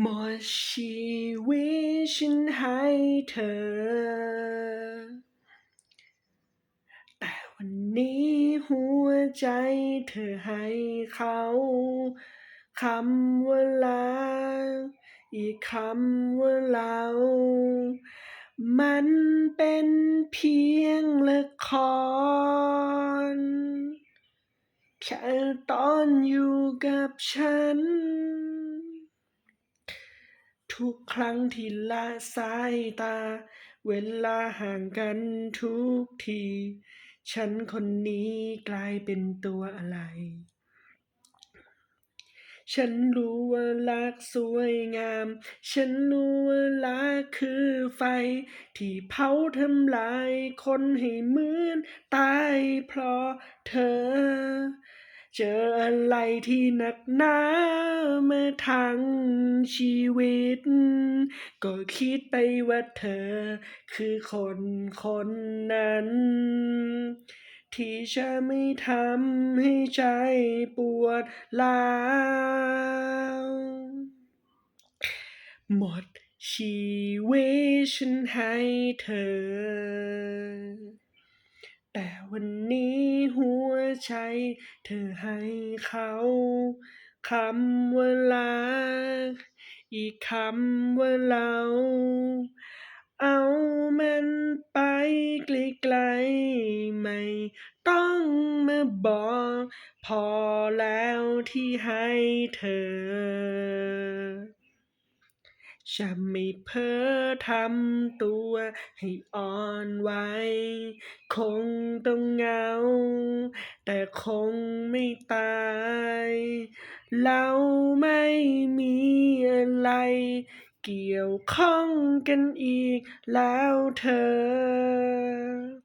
หมดชีวิตฉันให้เธอ แต่วันนี้หัวใจเธอให้เขาคำว่าลาอีกคำว่าเรา มันเป็นเพียงละคร แค่ตอนอยู่กับฉัน ทุกครั้งที่ละสายตา เวลาห่างกันทุกที ฉันคนนี้กลายเป็นตัวอะไร ฉันรู้ว่ารักสวยงาม ฉันรู้ว่ารักคือไฟ ที่เผาทำลายคนให้เหมือนตายเพราะเธอ เจออะไรที่หนักหนาเมาทั้งชีวิต ก็คิดไปว่าเธอ คือคนคนนั้น ที่จะไม่ทำให้ใจปวดร้าวหมดชีวิตฉันให้เธอ แต่วันนี้ ใจเธอให้เขาคำว่ารัก อีกคำว่าเรา เอามันไปไกลๆไม่ต้องมาบอก พอแล้วที่ให้เธอ จะไม่เพ้อทำตัวให้อ่อนไหวคงต้องเหงา แต่คงไม่ตาย เราไม่มีอะไร เกี่ยวข้องกันอีกแล้วเธอ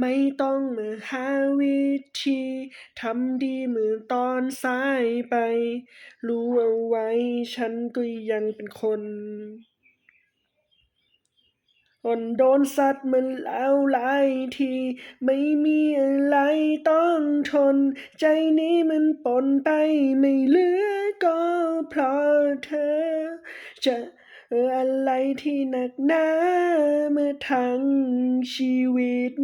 ไม่ต้องมาหาวิธีทำดีเหมือนตอนสายไป รู้เอาไว้ฉันก็ยังเป็นคนคนโดนสัตว์มันแล้วหลายที ไม่มีอะไรต้องทน ใจนี้มันปนไปไม่เหลือก็เพราะเธอ จะอะไรที่หนักหนาเมาทั้งชีวิต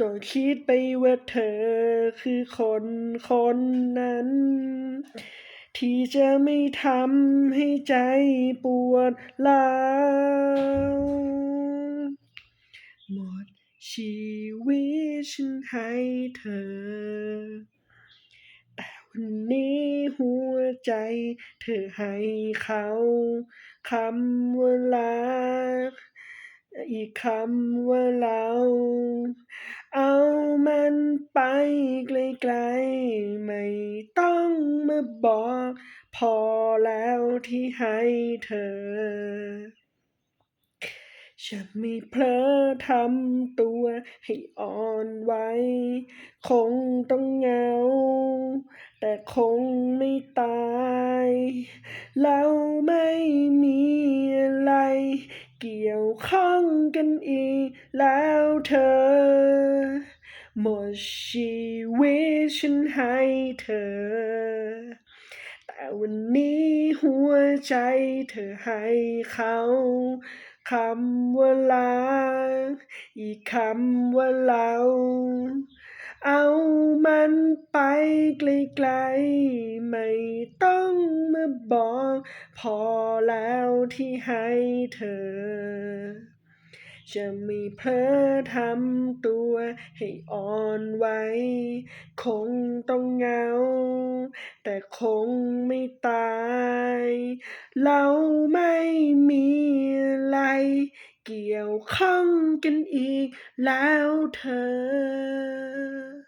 ก็คิดไปว่าเธอคือคนคนนั้น ที่จะไม่ทำให้ใจปวดร้าวหมดชีวิตฉันให้เธอ แต่วันนี้หัวใจเธอให้เขาคำว่ารักอีกคำว่าเราเอา มันไปไกลๆ ไม่ต้องมาบอก พอแล้วที่ให้เธอจะไม่เผลอทำตัวให้อ่อนไหวคงต้องเหงา แต่คงไม่ตายเราไม่มีอะไร เกี่ยวข้องกันอีกแล้วเธอ หมดชีวิตฉันให้เธอ แต่วันนี้หัวใจเธอให้เขาคำว่ารักอีกคำว่าเราเอามันไปไกลๆ ไม่ต้องมาบอก พอแล้วที่ให้เธอ จะไม่เพ้อทำตัวให้อ่อนไหวคงต้องเหงา แต่คงไม่ตาย เราไม่มีอะไร เกี่ยวข้องกันอีกแล้วเธอ